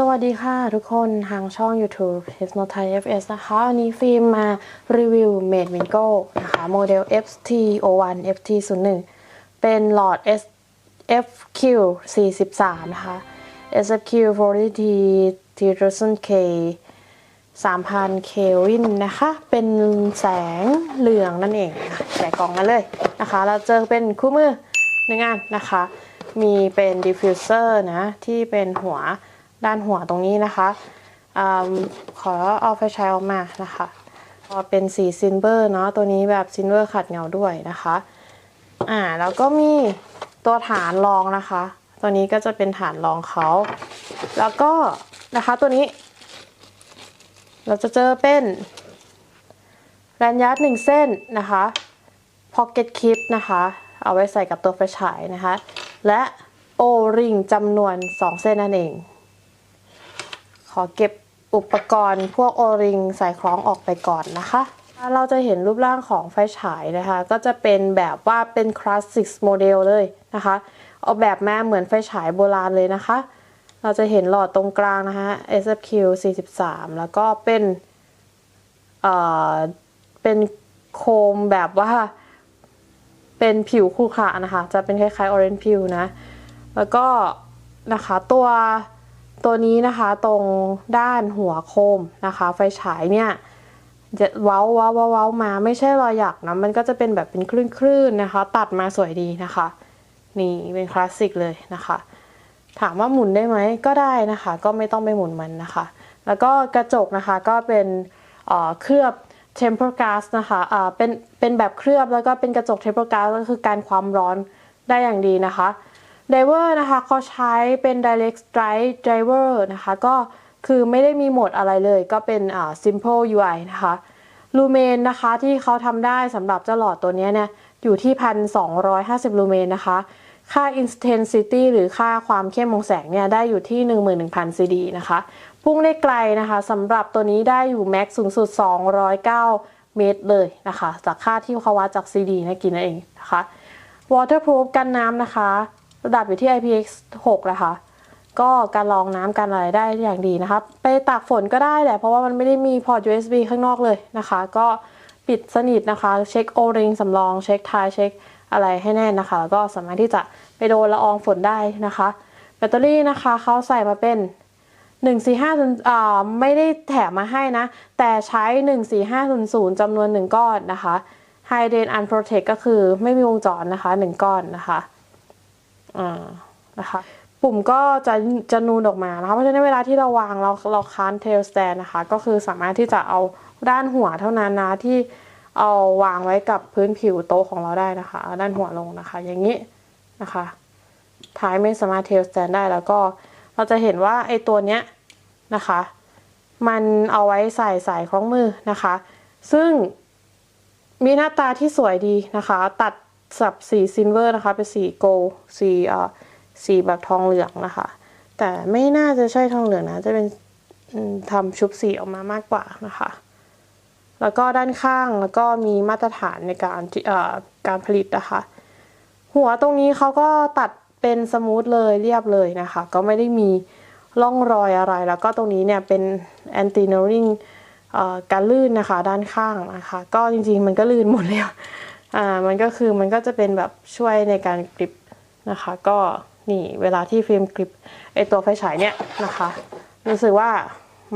สวัสดีค่ะทุกคนทางช่อง YouTube h n o t h a i FS นะคะวันนี้ฟิล์มมารีวิว Made Wingo นะคะโมเดล FT01 FT01 เป็นหลอด SFQ 43 นะคะ SFQ 40T 3000K 3,000เคลวินนะคะ เป็นแสงเหลืองนั่นเองแกะกล่องกันเลยนะคะ เราเจอเป็นคู่มือหนึ่งอันนะคะ มีเป็นดิฟฟิวเซอร์นะ ที่เป็นหัว ด้านหัวตรงนี้นะคะอขอเอาไฟฉายออกมานะคะก็เป็นสีซินเวอร์เนาะตัวนี้แบบซินเวอร์ขัดเงาด้วยนะคะอ่าแล้วก็มีตัวฐานรองนะคะ ตัวนี้ก็จะเป็นฐานรองเขาแล้วก็นะคะตัวนี้ เราจะเจอเป็นแรนยัดหนึ่งเส้นนะคะพ็อกเก็ตคลิปนะคะ เอาไว้ใส่กับตัวไฟฉายนะคะ และโอริงจำนวน 2 เส้นนั่นเอง อเก็บอุปกรณ์พวกโอริงใส่คล้องออกไปก่อนนะคะ เราจะเห็นรูปร่างของไฟฉายนะคะ ก็จะเป็นแบบว่าเป็นคลาสสิกโมเดลเลยนะคะเอาแบบมาเหมือนไฟฉายโบราณเลยนะคะ เราจะเห็นหลอดตรงกลางนะคะ SFQ 43 แล้วก็เป็นเอ่อเป็นโคมแบบว่าเป็นผิวขรุขระนะคะ จะเป็นคล้ายๆ orange ผิวนะ แล้วก็นะคะตัว ตัวนี้นะคะตรงด้านหัวโคมนะคะ ไฟฉายเนี่ยจะเว้าเว้าเว้าวมาไม่ใช่รอยหยักนะมันก็จะเป็นแบบเป็นคลื่นๆนะคะ ตัดมาสวยดีนะคะ นี่เป็นคลาสสิกเลยนะคะ ถามว่าหมุนได้ไหมก็ได้นะคะ ก็ไม่ต้องไปหมุนมันนะคะ แล้วก็กระจกนะคะก็เป็นเอ่อเคลือบ tempered glass นะคะอ่าเป็นเป็นแบบเคลือบแล้วก็เป็นกระจก tempered glass ก็คือการความร้อนได้อย่างดีนะคะ driver นะคะเขาใช้เป็น direct strike driver นะคะ ก็คือไม่ได้มีโหมดอะไรเลย ก็เป็น simple UI นะคะ ลูเมนนะคะที่เขาทำได้สำหรับเจ้าหลอดตัวนี้เนี่ยอยู่ที่ 1,250 ลูเมนนะคะ ค่า intensity หรือค่าความเข้มของแสงเนี่ยได้อยู่ที่ 11,000 CD นะคะ พุ่งได้ไกลนะคะสำหรับตัวนี้ได้อยู่แม็กสูงสุด 209 เมตรเลยนะคะ จากค่าที่เขาวัดจาก CD นะกินนั่นเองนะคะ waterproof กันน้ำนะคะ ระดับอยู่ที่ IPX 6นะคะก็การรองน้ำการอะไรได้อย่างดีนะคะไปตากฝนก็ได้แหละเพราะว่ามันไม่ได้มีพอร์ต USB ข้างนอกเลยนะคะ ก็ปิดสนิทนะคะ เช็คโอริงสำรอง เช็คทายเช็คอะไรให้แน่นนะคะ แล้วก็สามารถที่จะไปโดนละอองฝนได้นะคะ แบตเตอรี่นะคะเขาใส่มาเป็น145อ่าไม่ได้แถมมาให้นะ แต่ใช้ 14500จำนวน 1 ก้อนนะคะ High Day Unprotect ก็คือไม่มีวงจรนะคะ 1 ก้อนนะคะ อ่านะคะปุ่มก็จะจะนูนออกมานะคะเพราะฉะนั้นเวลาที่เราวางเราเราค้าน tail stand นะคะ ก็คือสามารถที่จะเอาด้านหัวเท่านั้นนะที่เอาวางไว้กับพื้นผิวโต๊ะของเราได้นะคะ ด้านหัวลงนะคะ อย่างนี้นะคะ ท้ายไม่สามารถ tail stand ได้แล้วก็เราจะเห็นว่าไอตัวเนี้ยนะคะ มันเอาไว้ใส่สายคล้องมือนะคะ ซึ่งมีหน้าตาที่สวยดีนะคะ ตัด สับสีซิลเวอร์นะคะ เป็นสีโกลสีเอ่อสีแบบทองเหลืองนะคะ แต่ไม่น่าจะใช่ทองเหลืองนะ จะเป็นทำชุบสีออกมามากกว่านะคะ แล้วก็ด้านข้างแล้วก็มีมาตรฐานในการเอ่อการผลิตนะคะ หัวตรงนี้เขาก็ตัดเป็นสมูทเลยเรียบเลยนะคะ ก็ไม่ได้มีร่องรอยอะไร แล้วก็ตรงนี้เนี่ยเป็น anti knurling การลื่นนะคะด้านข้างนะคะ ก็จริงๆมันก็ลื่นหมดแล้ว อ่ามันก็คือมันก็จะเป็นแบบช่วยในการกริปนะคะ ก็นี่เวลาที่ฟิล์มกริปไอตัวไฟฉายเนี่ยนะคะรู้สึกว่า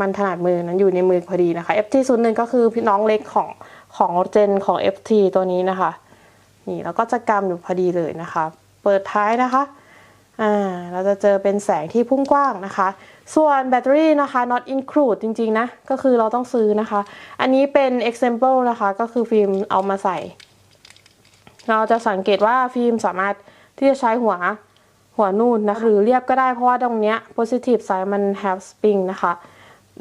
มันถนัดมือนั้นอยู่ในมือพอดีนะคะ FT 0 1 ก็คือพี่น้องเล็กของของเจนของ FT ตัวนี้นะคะ นี่แล้วก็จะกำอยู่พอดีเลยนะคะ เปิดท้ายนะคะอ่าเราจะเจอเป็นแสงที่พุ่งกว้างนะคะ ส่วนแบตเตอรี่นะคะ not include จริงๆนะ ก็คือเราต้องซื้อนะคะ อันนี้เป็น example นะคะ ก็คือฟิล์มเอามาใส่ เราจะสังเกตว่าฟิล์มสามารถที่จะใช้หัวหัวนูนนะคะหรือเรียบก็ได้เพราะว่าตรงเนี้ย positive side มัน have spring นะคะ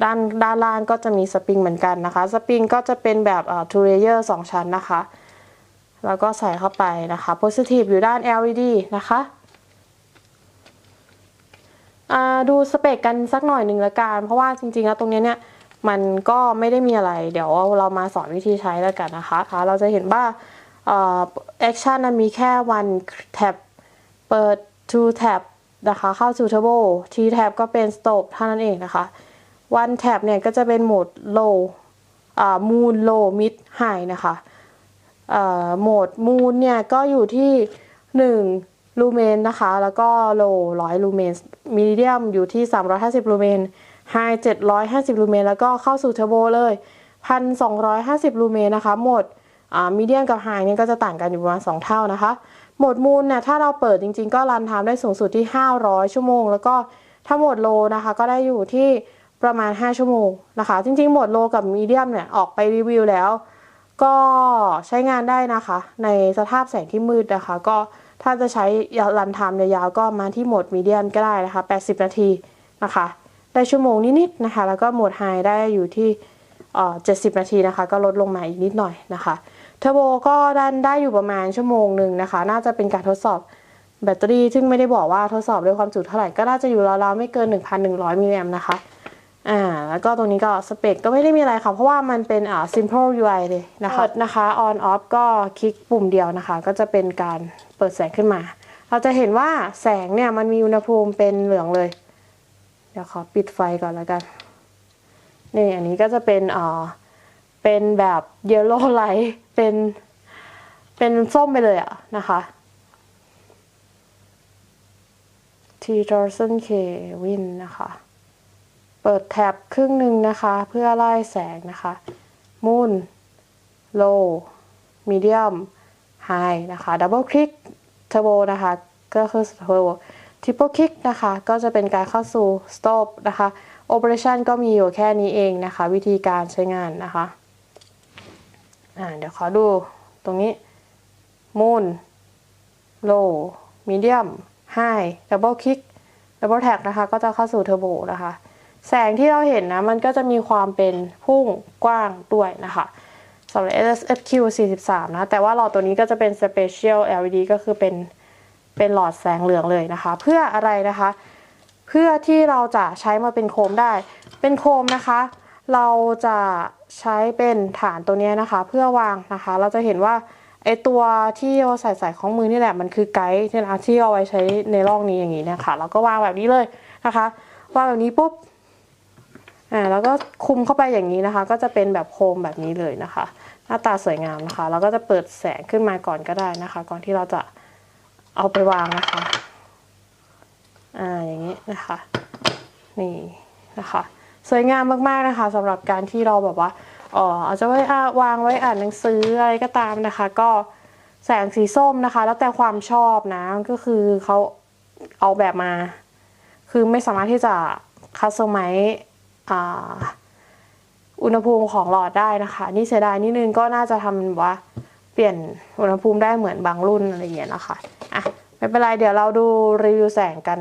ด้านด้านล่างก็จะมีสปริงเหมือนกันนะคะสปริงก็จะเป็นแบบอ่อ two layer สองชั้นนะคะแล้วก็ใส่เข้าไปนะคะ positive อยู่ด้าน LED นะคะดูสเปคกันสักหน่อยหนึ่งละกัน เพราะว่าจริงๆแล้วตรงนี้เนี่ยมันก็ไม่ได้มีอะไร เดี๋ยวเรามาสอนวิธีใช้แล้วกันนะคะ เราจะเห็นว่า แอคชั่นมีแค่ one tab เปิด two tab นะคะเข้าสู่ turbo t tab ก็เป็น stop เท่านั้นเองนะคะ one tab เนี่ยก็จะเป็นโหมด low อ่า moon low mid high นะคะอ่อโหมด moon เนี่ยก็อยู่ที่ 1 ลูเมนนะคะ แล้วก็ low 100 ลูเมน medium อยู่ที่ 350 ลูเมน high 750 ลูเมน แล้วก็เข้าสู่ turbo เลย 1,250 ลูเมนนะคะ โหมด อ่า medium กับ high เนี่ยก็จะต่างกันอยู่ประมาณ2เท่านะคะโหมด moon เนี่ยถ้าเราเปิดจริงๆ ก็รันไทม์ได้สูงสุดที่ 500 ชั่วโมง แล้วก็ถ้าโหมด low นะคะก็ได้อยู่ที่ประมาณ 5 ชั่วโมงนะคะ จริงๆโหมด low กับ medium เนี่ยออกไปรีวิวแล้ว ก็ใช้งานได้นะคะ ในสภาพแสงที่มืดนะคะ ก็ถ้าจะใช้รันไทม์ยาวๆก็มาที่โหมดมีเดียมก็ได้นะคะ 80 นาทีนะคะ ได้ชั่วโมงนิดๆนะคะ แล้วก็โหมดไฮได้อยู่ที่เอ่อ70 นาทีนะคะ ก็ลดลงมาอีกนิดหน่อยนะคะ เทอร์โบก็ดันได้อยู่ประมาณชั่วโมงหนึ่งนะคะ น่าจะเป็นการทดสอบแบตเตอรี่ ซึ่งไม่ได้บอกว่าทดสอบด้วยความจุเท่าไหร่ ก็น่าจะอยู่ราวๆไม่เกิน 1,100มิลลิแอมนะคะอ่าแล้วก็ตรงนี้ก็สเปคก็ไม่ได้มีอะไรค่ะ เพราะว่ามันเป็นอ่า simple UI เลยนะคะนะคะ on off ก็คลิกปุ่มเดียวนะคะ ก็จะเป็นการเปิดแสงขึ้นมา เราจะเห็นว่าแสงเนี่ยมันมีอุณหภูมิเป็นเหลืองเลย เดี๋ยวขอปิดไฟก่อนแล้วกัน นี่อันนี้ก็จะเป็นอ่า เป็นแบบ yellow light เป็นเป็นส้มไปเลยอะนะคะ t 1000 k win นะคะ เปิดแท็บครึ่งหนึ่งนะคะ เพื่อไล่แสงนะคะ moon low medium high นะคะ double click turbo นะคะ ก็คือ turbo triple click นะคะ ก็จะเป็นการเข้าสู่ stop นะคะ operation ก็มีอยู่แค่นี้เองนะคะ วิธีการใช้งานนะคะ อ่าเดี๋ยวขอดูตรงนี้ moon low medium high double click double tap นะคะ ก็จะเข้าสู่ turbo นะคะ แสงที่เราเห็นนะ มันก็จะมีความเป็นพุ่งกว้างด้วยนะคะสำหรับ SSQ 43 นะ แต่ว่าหลอดตัวนี้ก็จะเป็น Special LED ก็คือเป็นเป็นหลอดแสงเหลืองเลยนะคะ เพื่ออะไรนะคะ เพื่อที่เราจะใช้มาเป็นโคมได้ เป็นโคมนะคะ เราจะใช้เป็นฐานตัวนี้นะคะ เพื่อวางนะคะ เราจะเห็นว่าไอตัวที่เราใส่ใส่ของมือนี่แหละมันคือไกด์ที่นะที่เอาไว้ใช้ในร่องนี้อย่างนี้นะคะเราก็วางแบบนี้เลยนะคะวางแบบนี้ปุ๊บอ่าแล้วก็คุมเข้าไปอย่างนี้นะคะ ก็จะเป็นแบบโคมแบบนี้เลยนะคะ หน้าตาสวยงามนะคะเราก็จะเปิดแสงขึ้นมาก่อนก็ได้นะคะ ก่อนที่เราจะเอาไปวางนะคะอ่าอย่างนี้นะคะ นี่นะคะ สวยงามมากๆนะคะสำหรับการที่เราแบบว่าเอออาจจะไว้อาวางไว้อ่านหนังสืออะไรก็ตามนะคะ ก็แสงสีส้มนะคะ แล้วแต่ความชอบนะก็คือเขาเอาแบบมา คือไม่สามารถที่จะคัสตอมไมอุณหภูมิของหลอดได้นะคะ นี่เสียดายนิดนึงก็น่าจะทำแบบว่าเปลี่ยนอุณหภูมิได้เหมือนบางรุ่นอะไรอย่างเงี้ยนะคะอะไม่เป็นไรเดี๋ยวเราดูรีวิวแสงกัน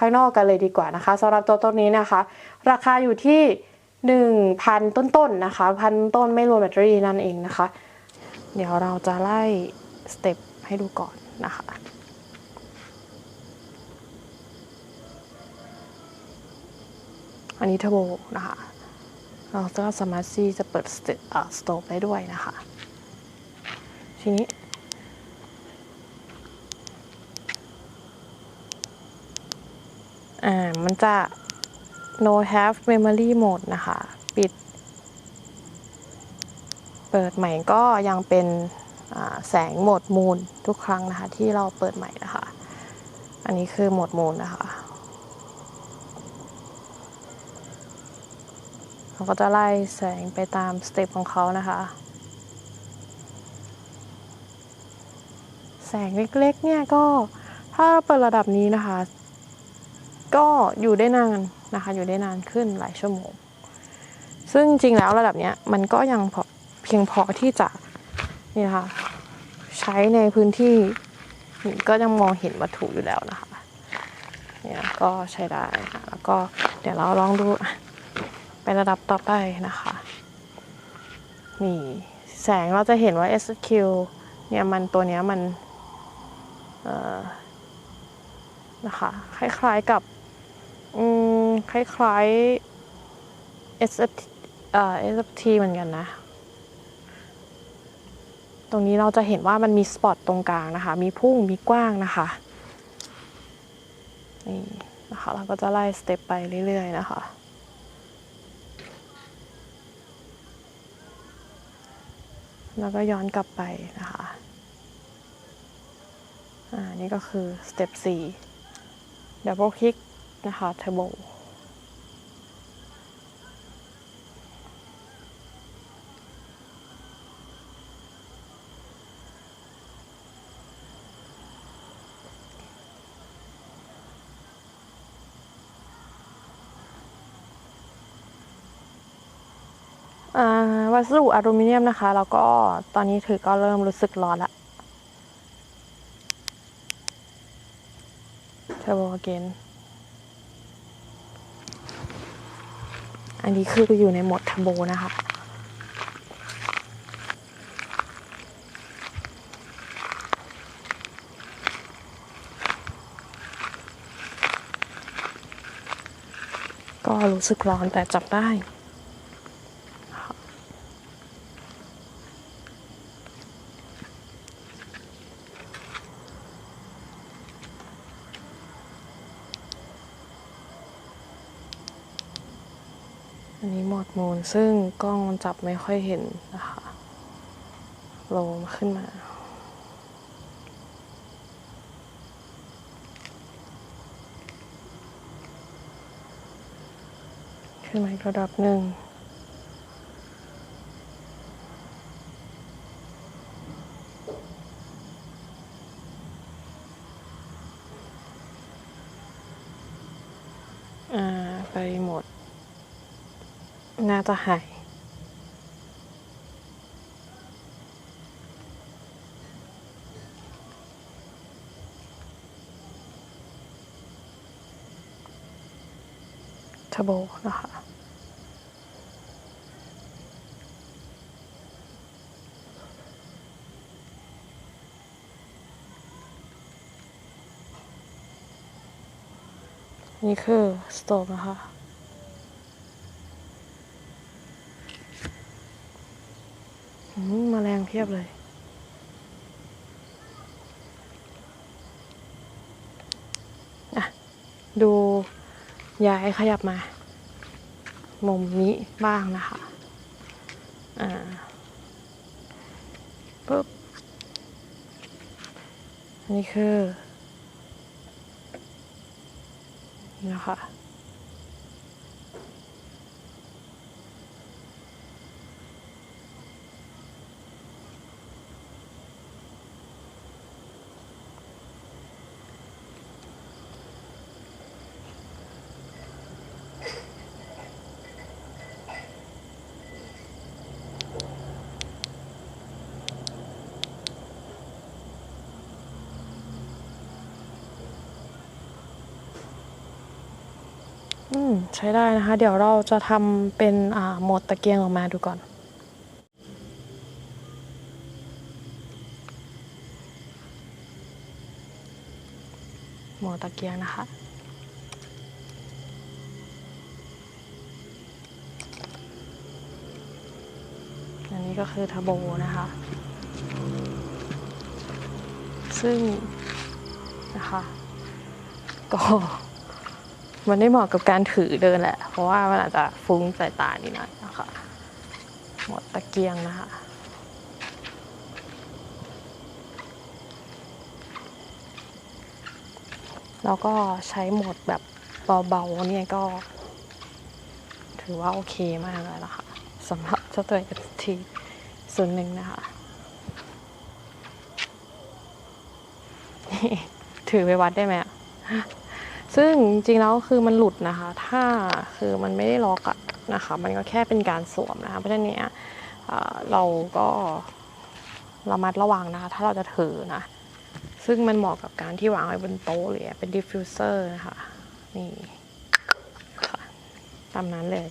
ข้างนอกกันเลยดีกว่านะคะสำหรับตัวต้นนี้นะคะ ราคาอยู่ที่ 1,000 ต้นๆนะคะพันต้นไม่รวมแบตเตอรี่นั่นเองนะคะ เดี๋ยวเราจะไล่สเต็ปให้ดูก่อนนะคะอันนี้เทอร์โบนะคะเราก็สามารถที่จะเปิดสเตสโตปได้ด้วยนะคะ ทีนี้ อ่ามันจะ no have memory mode นะคะ ปิด เปิดใหม่ก็ยังเป็นแสงโหมดมูนทุกครั้งนะคะ ที่เราเปิดใหม่นะคะ อันนี้คือโหมดมูนนะคะเขาก็จะไล่แสงไปตามสเต็ปของเขานะคะ แสงเล็กๆเนี่ยก็ถ้าเปิดระดับนี้นะคะ ก็อยู่ได้นานนะคะ อยู่ได้นานขึ้นหลายชั่วโมง ซึ่งจริงแล้วระดับเนี้ยมันก็ยังพอเพียงพอที่จะนี่นะคะใช้ในพื้นที่ก็ยังมองเห็นวัตถุอยู่แล้วนะคะเนี่ยก็ใช้ได้ค่ะแล้วก็เดี๋ยวเราลองดูไประดับต่อไปนะคะนี่แสงเราจะเห็นว่า SQ เนี่ยมันตัวเนี้ยมันเอ่อนะคะคล้ายๆกับ อืมคล้ายๆ SFT เอ่อ SFT เหมือนกันนะ ตรงนี้เราจะเห็นว่ามันมีสปอตตรงกลางนะคะ มีพุ่งมีกว้างนะคะนี่นะคะ เราก็จะไล่สเต็ปไปเรื่อย ๆ นะคะแล้วก็ย้อนกลับไปนะคะ อ่า นี่ก็คือสเต็ป4 double click นะคะ turbo อ่าวัสดุอลูมิเนียมนะคะ แล้วก็ตอนนี้ถือก็เริ่มรู้สึกร้อนละเทอร์โบเกน อันนี้คืออยู่ในโหมดเทอร์โบนะคะก็รู้สึกร้อนแต่จับได้ อันนี้หมอดมูนซึ่งกล้องมันจับไม่ค่อยเห็นนะคะ โลมขึ้นมาขึ้นมาอีกระดับหนึ่งอ่าไปหมด น่าจะหายทโบนะคะ นี่คือสโตฟนะคะ อืมแมลงเพียบเลย อะ ดูย้ายขยับมา มุมนี้บ้างนะคะ อ่าปุ๊บนนี้คือนี่นะคะ อืมใช้ได้นะคะ เดี๋ยวเราจะทำเป็นอ่าโหมดตะเกียงออกมาดูก่อน โหมดตะเกียงนะคะอันนี้ก็คือทาโบนะคะ ซึ่งนะคะก็ มันได้เหมาะกับการถือเดินแหละ เพราะว่ามันอาจจะฟุ้งสายตานิดหน่อยนะคะ หมดตะเกียงนะคะแล้วก็ใช้โหมดแบบเบาๆเนี่ยก็ ถือว่าโอเคมากเลยนะคะสำหรับเจ้าตัว FT ส่วนหนึ่งนะคะถือไปวัดได้ไหมอะ ซึ่งจริงๆแล้วคือมันหลุดนะคะ ถ้าคือมันไม่ได้ล็อกอะนะคะ มันก็แค่เป็นการสวมนะคะ เพราะฉะนั้นเนี่ยเราก็ระมัดระวังนะคะ ถ้าเราจะถือนะ ซึ่งมันเหมาะกับการที่วางไว้บนโต๊ะเลยอเป็นดิฟฟิวเซอร์นะคะ นี่ค่ะ ตามนั้นเลย